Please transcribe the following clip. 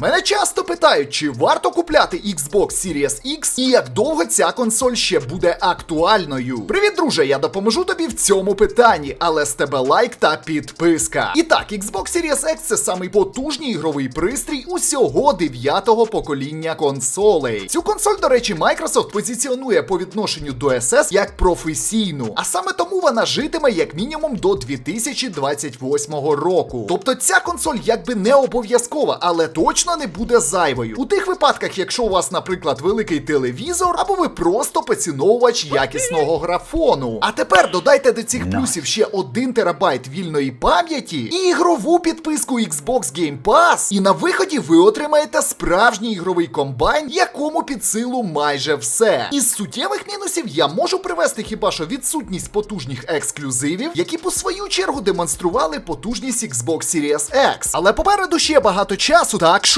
Мене часто питають, чи варто купляти Xbox Series X і як довго ця консоль ще буде актуальною. Привіт, друже! Я допоможу тобі в цьому питанні, але з тебе лайк та підписка. І так, Xbox Series X це самий потужний ігровий пристрій усього дев'ятого покоління консолей. Цю консоль, до речі, Microsoft позиціонує по відношенню до SS як професійну, а саме тому вона житиме як мінімум до 2028 року. Тобто ця консоль якби не обов'язкова, але точно не буде зайвою. У тих випадках, якщо у вас, наприклад, великий телевізор, або ви просто поціновувач якісного графону. А тепер додайте до цих плюсів ще 1 терабайт вільної пам'яті і ігрову підписку Xbox Game Pass. І на виході ви отримаєте справжній ігровий комбайн, якому під силу майже все. Із суттєвих мінусів я можу привести хіба що відсутність потужних ексклюзивів, які по свою чергу демонстрували потужність Xbox Series X. Але попереду ще багато часу, так що